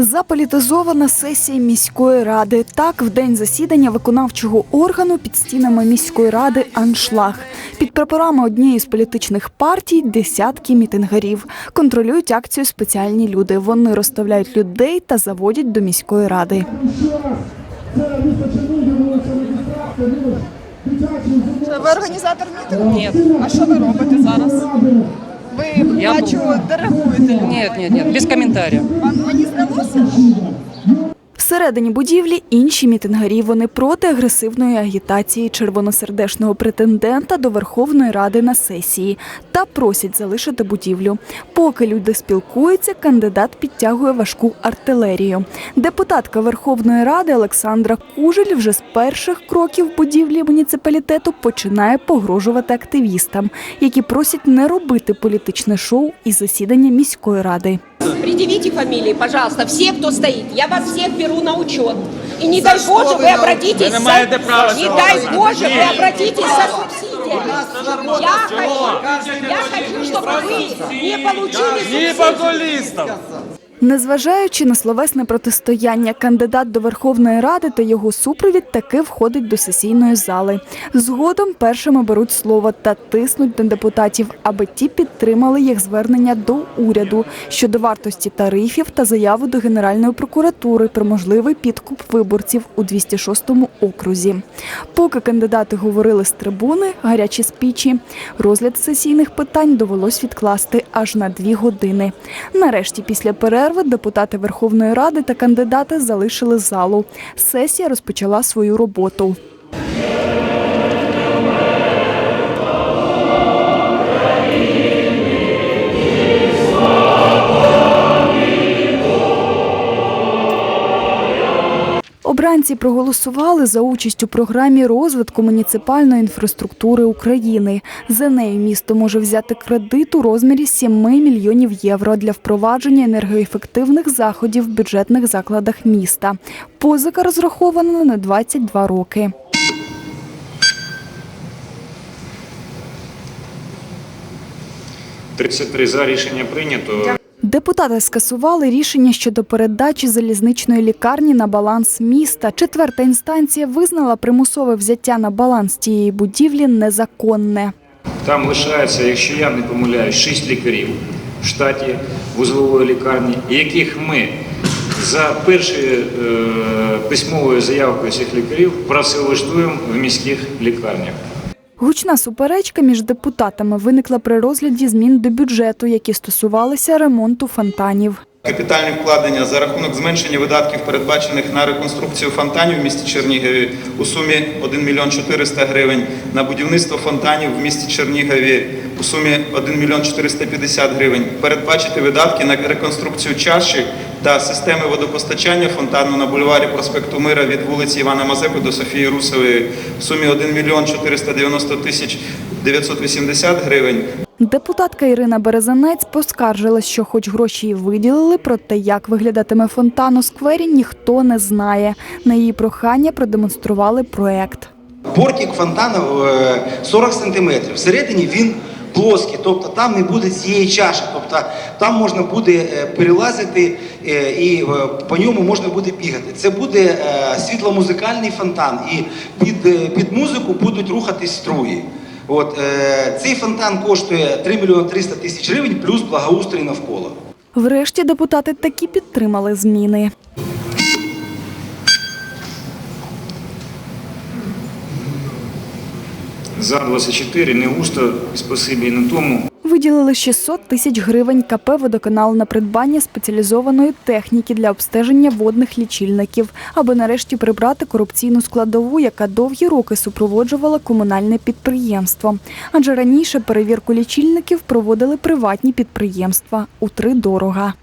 Заполітизована сесія міської ради. Так, в день засідання виконавчого органу під стінами міської ради аншлаг. Під прапорами однієї з політичних партій десятки мітингарів. Контролюють акцію спеціальні люди. Вони розставляють людей та заводять до міської ради. Ви організатор мітингу? Ні. А що ви робите зараз? Я бачу, диригуєте. Нет, нет, нет, без комментариев. Вам не здалося? Всередині будівлі інші мітингарі. Вони проти агресивної агітації червоносердешного претендента до Верховної Ради на сесії та просять залишити будівлю. Поки люди спілкуються, кандидат підтягує важку артилерію. Депутатка Верховної Ради Олександра Кужель вже з перших кроків будівлі муніципалітету починає погрожувати активістам, які просять не робити політичне шоу із засідання міської ради. Предъявите фамилии, пожалуйста, все, кто стоит. Я вас всех беру на учет. И не дай Боже, вы обратитесь за... Не дай Боже, вы обратитесь за субсидиями. Я хочу, я хочу, чтобы вы не получили субсидии. Незважаючи на словесне протистояння, кандидат до Верховної Ради та його супровід таки входить до сесійної зали. Згодом першими беруть слово та тиснуть на депутатів, аби ті підтримали їх звернення до уряду щодо вартості тарифів та заяву до Генеральної прокуратури про можливий підкуп виборців у 206-му окрузі. Поки кандидати говорили з трибуни, гарячі спічі, розгляд сесійних питань довелось відкласти аж на дві години. Нарешті, після перерви, депутати Верховної Ради та кандидати залишили залу. Сесія розпочала свою роботу. Обранці проголосували за участь у програмі розвитку муніципальної інфраструктури України. За нею місто може взяти кредит у розмірі 7 мільйонів євро для впровадження енергоефективних заходів в бюджетних закладах міста. Позика розрахована на 22 роки. – 33 за рішення прийнято. Депутати скасували рішення щодо передачі залізничної лікарні на баланс міста. Четверта інстанція визнала примусове взяття на баланс цієї будівлі незаконне. Там лишається, якщо я не помиляюсь, 6 лікарів в штаті вузлової лікарні, яких ми за першою е, письмовою заявкою цих лікарів працевлаштуємо в міських лікарнях. Гучна суперечка між депутатами виникла при розгляді змін до бюджету, які стосувалися ремонту фонтанів. Капітальні вкладення за рахунок зменшення видатків, передбачених на реконструкцію фонтанів в місті Чернігові у сумі 1 мільйон 400 гривень, на будівництво фонтанів в місті Чернігові у сумі 1 мільйон 450 гривень, передбачити видатки на реконструкцію чаші та системи водопостачання фонтану на бульварі проспекту Мира від вулиці Івана Мазепи до Софії Русової в сумі 1 мільйон 490 тисяч 980 гривень, Депутатка Ірина Березанець поскаржилась, що хоч гроші й виділили, проте як виглядатиме фонтан у сквері, ніхто не знає. На її прохання продемонстрували проект. Бортик фонтану е, 40 сантиметрів. Всередині він плоский, тобто там не буде цієї чаші, тобто там можна буде е, перелазити е, і е, по ньому можна буде бігати. Це буде е, світломузикальний фонтан, і під, е, під музику будуть рухатись струї. От, е, цей фонтан коштує 3 мільйони 300 тисяч гривень плюс благоустрій навколо. Врешті депутати таки підтримали зміни. За 24 не густо, спасибі і на тому. Виділили 600 тисяч гривень КП «Водоканал» на придбання спеціалізованої техніки для обстеження водних лічильників, аби нарешті прибрати корупційну складову, яка довгі роки супроводжувала комунальне підприємство. Адже раніше перевірку лічильників проводили приватні підприємства у три дорога.